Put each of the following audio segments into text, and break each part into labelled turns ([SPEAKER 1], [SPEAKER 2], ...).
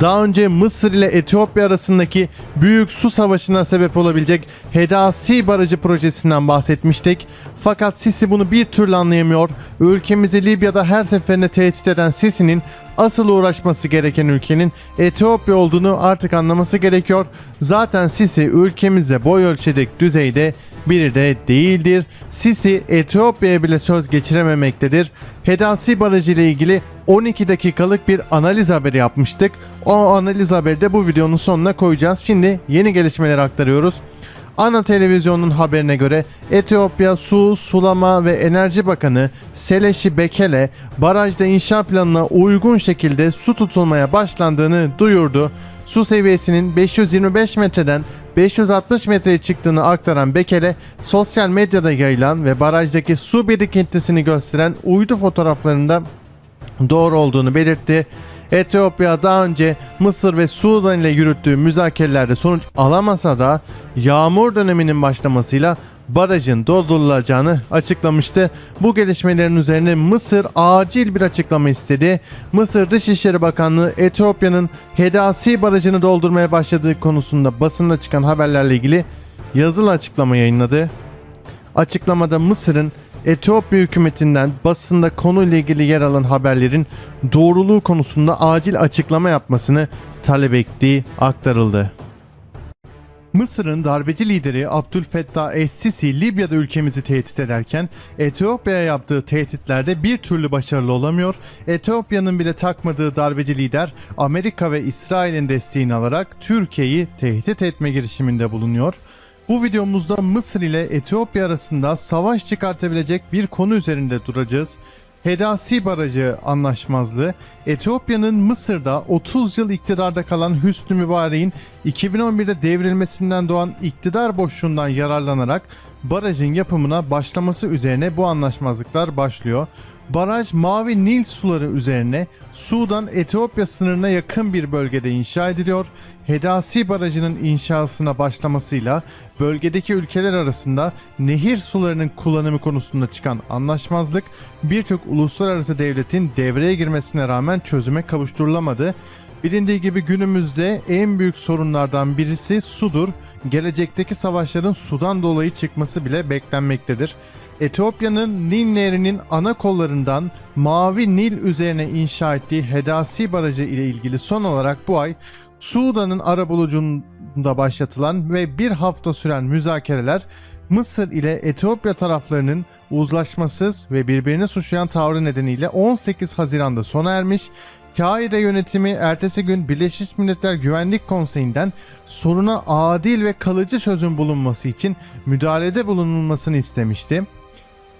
[SPEAKER 1] Daha önce Mısır ile Etiyopya arasındaki büyük su savaşına sebep olabilecek Hedasi Barajı projesinden bahsetmiştik. Fakat Sisi bunu bir türlü anlayamıyor. Ülkemizi Libya'da her seferinde tehdit eden Sisi'nin asıl uğraşması gereken ülkenin Etiyopya olduğunu artık anlaması gerekiyor. Zaten Sisi ülkemizde boy ölçecek düzeyde biri de değildir. Sisi Etiyopya'ya bile söz geçirememektedir. Hedasi Barajı ile ilgili 12 dakikalık bir analiz haberi yapmıştık. O analiz haberi de bu videonun sonuna koyacağız. Şimdi yeni gelişmeleri aktarıyoruz. Ana televizyonun haberine göre Etiyopya Su, Sulama ve Enerji Bakanı Seleşi Bekele barajda inşa planına uygun şekilde su tutulmaya başlandığını duyurdu. Su seviyesinin 525 metreden 560 metreye çıktığını aktaran Bekele, sosyal medyada yayılan ve barajdaki su birikintisini gösteren uydu fotoğraflarında doğru olduğunu belirtti. Etiyopya daha önce Mısır ve Sudan ile yürüttüğü müzakerelerde sonuç alamasa da yağmur döneminin başlamasıyla barajın doldurulacağını açıklamıştı. Bu gelişmelerin üzerine Mısır acil bir açıklama istedi. Mısır Dışişleri Bakanlığı Etiyopya'nın Hedasi Barajı'nı doldurmaya başladığı konusunda basında çıkan haberlerle ilgili yazılı açıklama yayınladı. Açıklamada Mısır'ın Etiyopya hükümetinden basında konuyla ilgili yer alan haberlerin doğruluğu konusunda acil açıklama yapmasını talep ettiği aktarıldı. Mısır'ın darbeci lideri Abdülfettah Es-Sisi Libya'da ülkemizi tehdit ederken Etiyopya'ya yaptığı tehditlerde bir türlü başarılı olamıyor. Etiyopya'nın bile takmadığı darbeci lider Amerika ve İsrail'in desteğini alarak Türkiye'yi tehdit etme girişiminde bulunuyor. Bu videomuzda Mısır ile Etiyopya arasında savaş çıkartabilecek bir konu üzerinde duracağız. Hedasi Barajı anlaşmazlığı, Etiyopya'nın Mısır'da 30 yıl iktidarda kalan Hüsnü Mübarek'in 2011'de devrilmesinden doğan iktidar boşluğundan yararlanarak barajın yapımına başlaması üzerine bu anlaşmazlıklar başlıyor. Baraj Mavi Nil suları üzerine Sudan Etiyopya sınırına yakın bir bölgede inşa ediliyor. Hedasi Barajı'nın inşasına başlamasıyla bölgedeki ülkeler arasında nehir sularının kullanımı konusunda çıkan anlaşmazlık birçok uluslararası devletin devreye girmesine rağmen çözüme kavuşturulamadı. Bilindiği gibi günümüzde en büyük sorunlardan birisi sudur. Gelecekteki savaşların sudan dolayı çıkması bile beklenmektedir. Etiyopya'nın Nil Nehri'nin ana kollarından Mavi Nil üzerine inşa ettiği Hedasi Barajı ile ilgili son olarak bu ay Sudan'ın arabulucunda başlatılan ve bir hafta süren müzakereler Mısır ile Etiyopya taraflarının uzlaşmasız ve birbirini suçlayan tavrı nedeniyle 18 Haziran'da sona ermiş. Kahire yönetimi ertesi gün Birleşmiş Milletler Güvenlik Konseyi'nden soruna adil ve kalıcı çözüm bulunması için müdahalede bulunulmasını istemişti.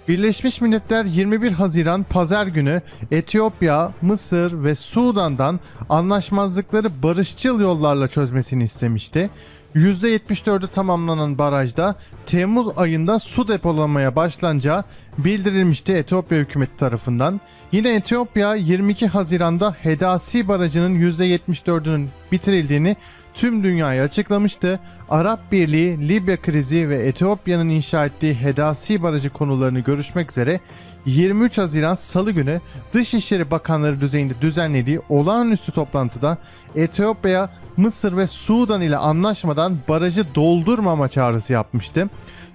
[SPEAKER 1] Birleşmiş Milletler 21 Haziran Pazar günü Etiyopya, Mısır ve Sudan'dan anlaşmazlıkları barışçıl yollarla çözmesini istemişti. %74'ü tamamlanan barajda Temmuz ayında su depolamaya başlanacağı bildirilmişti Etiyopya hükümeti tarafından. Yine Etiyopya 22 Haziran'da Hedasi Barajı'nın %74'ünün bitirildiğini tüm dünyaya açıklamıştı. Arap Birliği, Libya krizi ve Etiyopya'nın inşa ettiği Hedasi Barajı konularını görüşmek üzere 23 Haziran Salı günü Dışişleri Bakanları düzeyinde düzenlediği olağanüstü toplantıda Etiyopya, Mısır ve Sudan ile anlaşmadan barajı doldurmama çağrısı yapmıştı.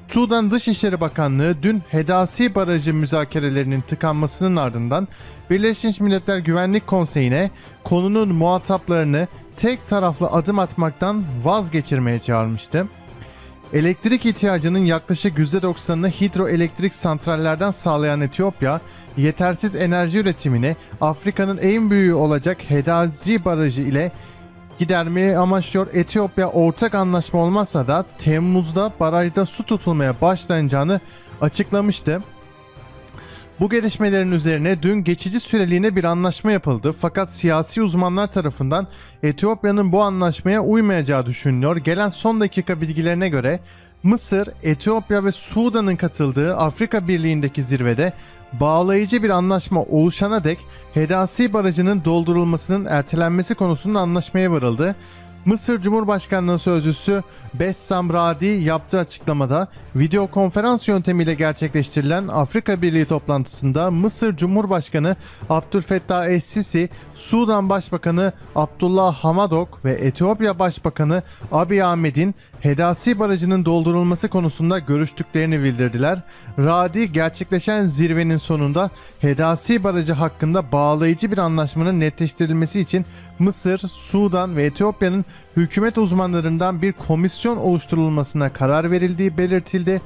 [SPEAKER 1] Sudan Dışişleri Bakanlığı dün Hedasi Barajı müzakerelerinin tıkanmasının ardından Birleşmiş Milletler Güvenlik Konseyi'ne konunun muhataplarını tek taraflı adım atmaktan vazgeçirmeye çağırmıştı. Elektrik ihtiyacının yaklaşık %90'ını hidroelektrik santrallerden sağlayan Etiyopya, yetersiz enerji üretimini Afrika'nın en büyüğü olacak Hedasi Barajı ile gidermeyi amaçlıyor. Etiyopya ortak anlaşma olmazsa da Temmuz'da barajda su tutulmaya başlanacağını açıklamıştı. Bu gelişmelerin üzerine dün geçici süreliğine bir anlaşma yapıldı fakat siyasi uzmanlar tarafından Etiyopya'nın bu anlaşmaya uymayacağı düşünülüyor. Gelen son dakika bilgilerine göre Mısır, Etiyopya ve Sudan'ın katıldığı Afrika Birliği'ndeki zirvede bağlayıcı bir anlaşma oluşana dek Hedasi Barajı'nın doldurulmasının ertelenmesi konusunda anlaşmaya varıldı. Mısır Cumhurbaşkanlığı Sözcüsü Bessam Radi yaptığı açıklamada video konferans yöntemiyle gerçekleştirilen Afrika Birliği toplantısında Mısır Cumhurbaşkanı Abdülfettah Es-Sisi, Sudan Başbakanı Abdullah Hamadok ve Etiyopya Başbakanı Abiy Ahmed'in Hedasi Barajı'nın doldurulması konusunda görüştüklerini bildirdiler. Radi gerçekleşen zirvenin sonunda Hedasi Barajı hakkında bağlayıcı bir anlaşmanın netleştirilmesi için Mısır, Sudan ve Etiyopya'nın hükümet uzmanlarından bir komisyon oluşturulmasına karar verildiği belirtildi.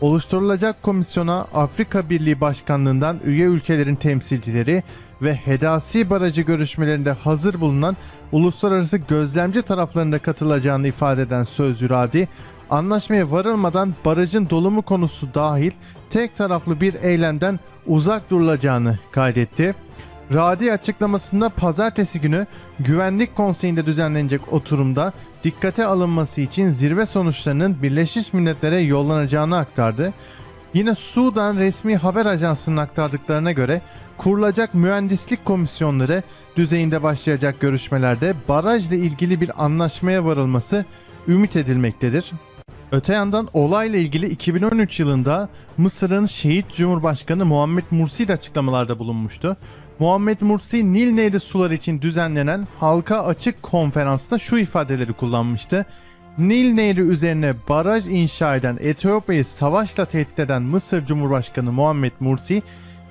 [SPEAKER 1] Oluşturulacak komisyona Afrika Birliği Başkanlığından üye ülkelerin temsilcileri ve Hedasi Barajı görüşmelerinde hazır bulunan uluslararası gözlemci taraflarında katılacağını ifade eden Sözcü Radi, anlaşmaya varılmadan barajın dolumu konusu dahil tek taraflı bir eylemden uzak durulacağını kaydetti. Radi açıklamasında pazartesi günü Güvenlik Konseyi'nde düzenlenecek oturumda dikkate alınması için zirve sonuçlarının Birleşmiş Milletler'e yollanacağını aktardı. Yine Sudan resmi haber ajansının aktardıklarına göre kurulacak mühendislik komisyonları düzeyinde başlayacak görüşmelerde barajla ilgili bir anlaşmaya varılması ümit edilmektedir. Öte yandan olayla ilgili 2013 yılında Mısır'ın şehit Cumhurbaşkanı Muhammed Mursi de açıklamalarda bulunmuştu. Muhammed Mursi Nil Nehri suları için düzenlenen halka açık konferansta şu ifadeleri kullanmıştı. Nil Nehri üzerine baraj inşa eden Etiyopya'yı savaşla tehdit eden Mısır Cumhurbaşkanı Muhammed Mursi,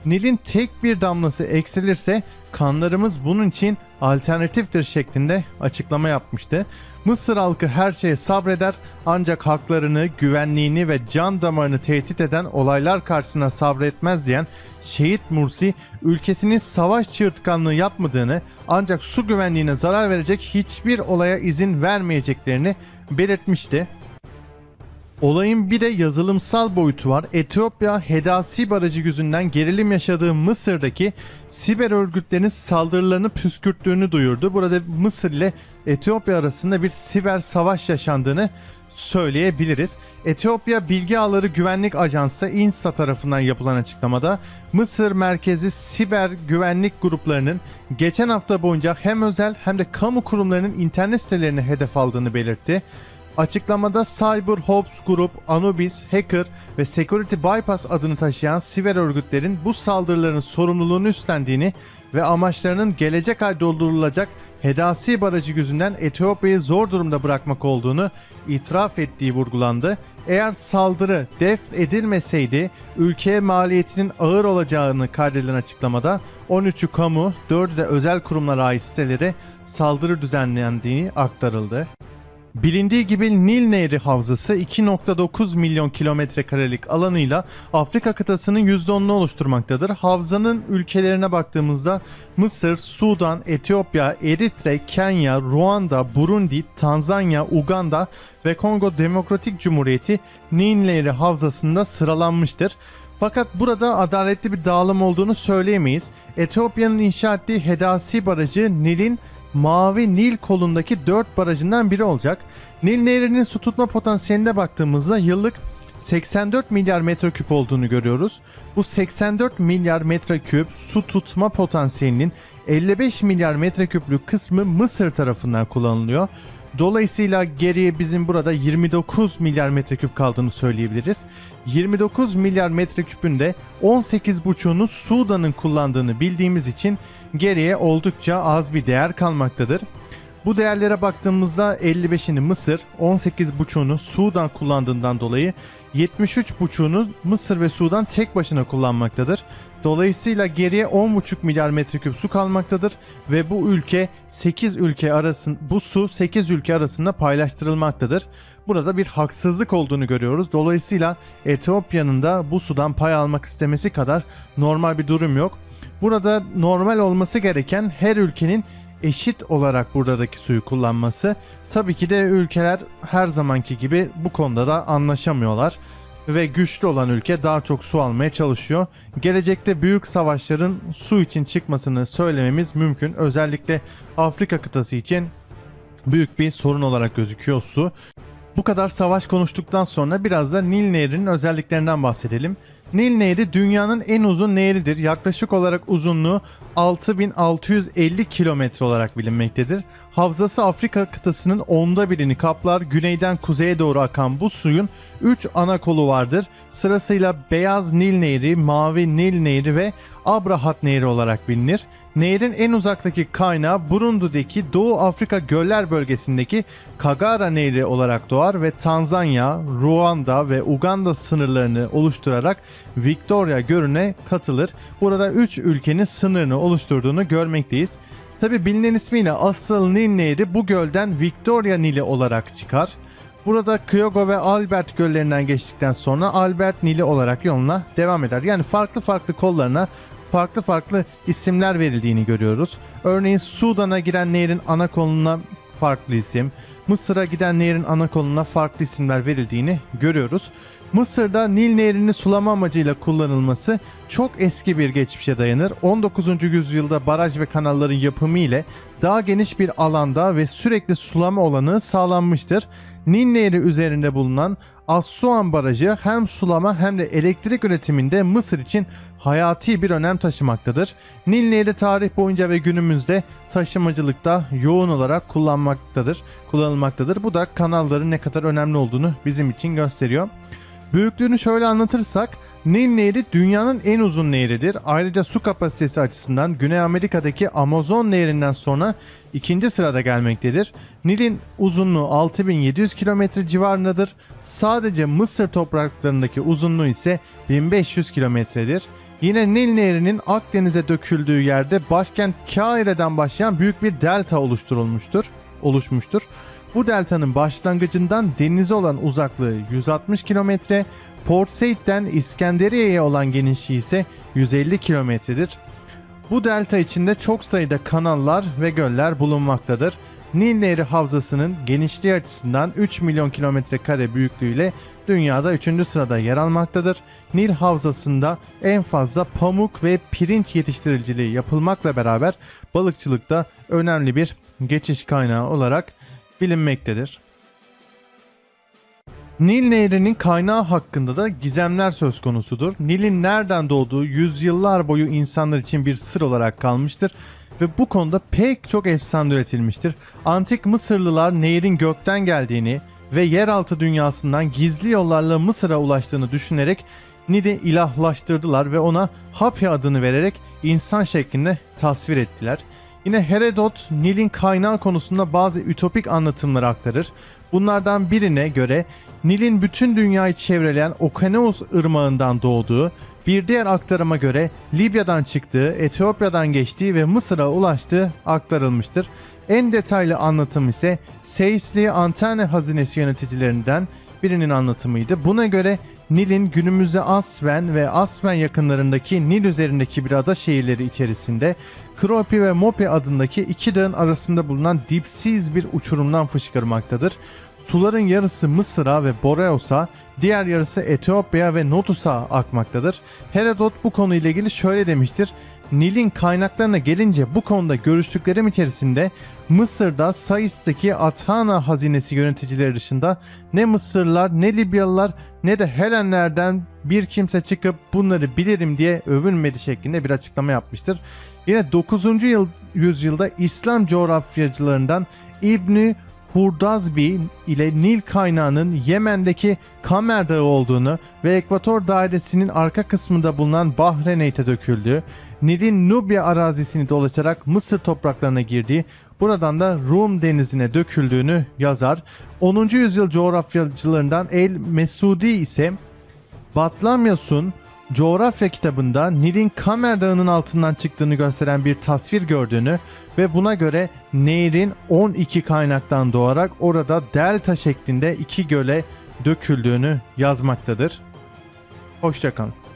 [SPEAKER 1] Nil'in tek bir damlası eksilirse kanlarımız bunun için alternatiftir şeklinde açıklama yapmıştı. Mısır halkı her şeye sabreder ancak haklarını, güvenliğini ve can damarını tehdit eden olaylar karşısına sabretmez diyen Şehit Mursi ülkesinin savaş çığırtkanlığı yapmadığını ancak su güvenliğine zarar verecek hiçbir olaya izin vermeyeceklerini belirtmişti. Olayın bir de yazılımsal boyutu var. Etiyopya Hedasi Barajı yüzünden gerilim yaşadığı Mısır'daki siber örgütlerin saldırılarını püskürttüğünü duyurdu. Burada Mısır ile Etiyopya arasında bir siber savaş yaşandığını söyleyebiliriz. Etiyopya Bilgi Ağları Güvenlik Ajansı INSA tarafından yapılan açıklamada Mısır merkezi siber güvenlik gruplarının geçen hafta boyunca hem özel hem de kamu kurumlarının internet sitelerini hedef aldığını belirtti. Açıklamada Cyber Hops Group, Anubis, Hacker ve Security Bypass adını taşıyan siber örgütlerin bu saldırıların sorumluluğunu üstlendiğini ve amaçlarının gelecek ay doldurulacak Hedasi Barajı yüzünden Etiyopya'yı zor durumda bırakmak olduğunu itiraf ettiği vurgulandı. Eğer saldırı def edilmeseydi ülkeye maliyetinin ağır olacağını kaydedilen açıklamada 13'ü kamu, 4'ü de özel kurumlara ait sitelere saldırı düzenlendiği aktarıldı. Bilindiği gibi Nil Nehri Havzası 2.9 milyon kilometre karelik alanıyla Afrika kıtasının %10'unu oluşturmaktadır. Havzanın ülkelerine baktığımızda Mısır, Sudan, Etiyopya, Eritre, Kenya, Ruanda, Burundi, Tanzanya, Uganda ve Kongo Demokratik Cumhuriyeti Nil Nehri Havzası'nda sıralanmıştır. Fakat burada adaletli bir dağılım olduğunu söyleyemeyiz. Etiyopya'nın inşa ettiği Hedasi Barajı Nil'in Mavi Nil kolundaki 4 barajından biri olacak. Nil Nehri'nin su tutma potansiyeline baktığımızda yıllık 84 milyar metreküp olduğunu görüyoruz. Bu 84 milyar metreküp su tutma potansiyelinin 55 milyar metreküplük kısmı Mısır tarafından kullanılıyor. Dolayısıyla geriye bizim burada 29 milyar metreküp kaldığını söyleyebiliriz. 29 milyar metreküpün de 18,5'unu Sudan'ın kullandığını bildiğimiz için geriye oldukça az bir değer kalmaktadır. Bu değerlere baktığımızda 55'ini Mısır, 18,5'unu Sudan kullandığından dolayı 73,5'unu Mısır ve Sudan tek başına kullanmaktadır. Dolayısıyla geriye 10,5 milyar metreküp su kalmaktadır ve bu ülke 8 ülke arasında bu su 8 ülke arasında paylaştırılmaktadır. Burada bir haksızlık olduğunu görüyoruz. Dolayısıyla Etiyopya'nın da bu sudan pay almak istemesi kadar normal bir durum yok. Burada normal olması gereken her ülkenin eşit olarak buradaki suyu kullanması. Tabii ki de ülkeler her zamanki gibi bu konuda da anlaşamıyorlar ve güçlü olan ülke daha çok su almaya çalışıyor. Gelecekte büyük savaşların su için çıkmasını söylememiz mümkün. Özellikle Afrika kıtası için büyük bir sorun olarak gözüküyor su. Bu kadar savaş konuştuktan sonra biraz da Nil Nehri'nin özelliklerinden bahsedelim. Nil Nehri dünyanın en uzun nehridir. Yaklaşık olarak uzunluğu 6650 kilometre olarak bilinmektedir. Havzası Afrika kıtasının onda birini kaplar. Güneyden kuzeye doğru akan bu suyun 3 ana kolu vardır. Sırasıyla Beyaz Nil Nehri, Mavi Nil Nehri ve Abrahat Nehri olarak bilinir. Nehrin en uzaktaki kaynağı Burundi'deki Doğu Afrika göller bölgesindeki Kagara Nehri olarak doğar ve Tanzanya, Ruanda ve Uganda sınırlarını oluşturarak Victoria Gölü'ne katılır. Burada 3 ülkenin sınırını oluşturduğunu görmekteyiz. Tabi bilinen ismiyle asıl Nil Nehri bu gölden Victoria Nili olarak çıkar. Burada Kyogo ve Albert göllerinden geçtikten sonra Albert Nili olarak yoluna devam eder. Yani farklı farklı kollarına farklı farklı isimler verildiğini görüyoruz. Örneğin Sudan'a giren nehrin ana koluna farklı isim, Mısır'a giden nehrin ana koluna farklı isimler verildiğini görüyoruz. Mısır'da Nil Nehri'ni sulama amacıyla kullanılması çok eski bir geçmişe dayanır. 19. yüzyılda baraj ve kanalların yapımı ile daha geniş bir alanda ve sürekli sulama olanı sağlanmıştır. Nil Nehri üzerinde bulunan Assuan Barajı hem sulama hem de elektrik üretiminde Mısır için hayati bir önem taşımaktadır. Nil Nehri tarih boyunca ve günümüzde taşımacılıkta yoğun olarak kullanmaktadır, kullanılmaktadır. Bu da kanalların ne kadar önemli olduğunu bizim için gösteriyor. Büyüklüğünü şöyle anlatırsak Nil Nehri dünyanın en uzun nehridir. Ayrıca su kapasitesi açısından Güney Amerika'daki Amazon Nehri'nden sonra ikinci sırada gelmektedir. Nil'in uzunluğu 6700 kilometre civarındadır. Sadece Mısır topraklarındaki uzunluğu ise 1500 kilometredir. Yine Nil Nehri'nin Akdeniz'e döküldüğü yerde başkent Kaire'den başlayan büyük bir delta oluşturulmuştur, oluşmuştur. Bu deltanın başlangıcından denize olan uzaklığı 160 kilometre, Port Said'den İskenderiye'ye olan genişliği ise 150 kilometredir. Bu delta içinde çok sayıda kanallar ve göller bulunmaktadır. Nil Nehri Havzası'nın genişliği açısından 3 milyon kilometre kare büyüklüğüyle dünyada 3. sırada yer almaktadır. Nil Havzası'nda en fazla pamuk ve pirinç yetiştiriciliği yapılmakla beraber balıkçılıkta önemli bir geçiş kaynağı olarak bilinmektedir. Nil Nehri'nin kaynağı hakkında da gizemler söz konusudur. Nil'in nereden doğduğu yüzyıllar boyu insanlar için bir sır olarak kalmıştır ve bu konuda pek çok efsane üretilmiştir. Antik Mısırlılar nehrin gökten geldiğini ve yeraltı dünyasından gizli yollarla Mısır'a ulaştığını düşünerek Nil'i ilahlaştırdılar ve ona Hapi adını vererek insan şeklinde tasvir ettiler. Yine Herodot Nil'in kaynağı konusunda bazı ütopik anlatımları aktarır. Bunlardan birine göre Nil'in bütün dünyayı çevreleyen Okaneus ırmağından doğduğu, bir diğer aktarıma göre Libya'dan çıktığı, Etiyopya'dan geçtiği ve Mısır'a ulaştığı aktarılmıştır. En detaylı anlatım ise Seisli Antane hazinesi yöneticilerinden birinin anlatımıydı. Buna göre Nil'in günümüzde Asven ve Asven yakınlarındaki Nil üzerindeki bir ada şehirleri içerisinde Kropi ve Mopi adındaki iki dağın arasında bulunan dipsiz bir uçurumdan fışkırmaktadır. Suların yarısı Mısır'a ve Boreos'a, diğer yarısı Etiyopya ve Notus'a akmaktadır. Herodot bu konuyla ilgili şöyle demiştir. Nil'in kaynaklarına gelince bu konuda görüştüklerim içerisinde Mısır'da Sais'teki Athana hazinesi yöneticileri dışında ne Mısırlılar ne Libyalılar ne de Helenlerden bir kimse çıkıp bunları bilirim diye övünmedi şeklinde bir açıklama yapmıştır. Yine 9. Yıl, yüzyılda İslam coğrafyacılarından İbni Hurdazbi ile Nil kaynağının Yemen'deki Kamer Dağı olduğunu ve Ekvator dairesinin arka kısmında bulunan Bahreyneyt'e döküldüğü, Nil'in Nubya arazisini dolaşarak Mısır topraklarına girdiği, buradan da Rum denizine döküldüğünü yazar. 10. yüzyıl coğrafyacılarından El Mesudi ise Batlamyas'un coğrafya kitabında Nil'in Kamer Dağı'nın altından çıktığını gösteren bir tasvir gördüğünü ve buna göre nehrin 12 kaynaktan doğarak orada delta şeklinde iki göle döküldüğünü yazmaktadır. Hoşçakalın.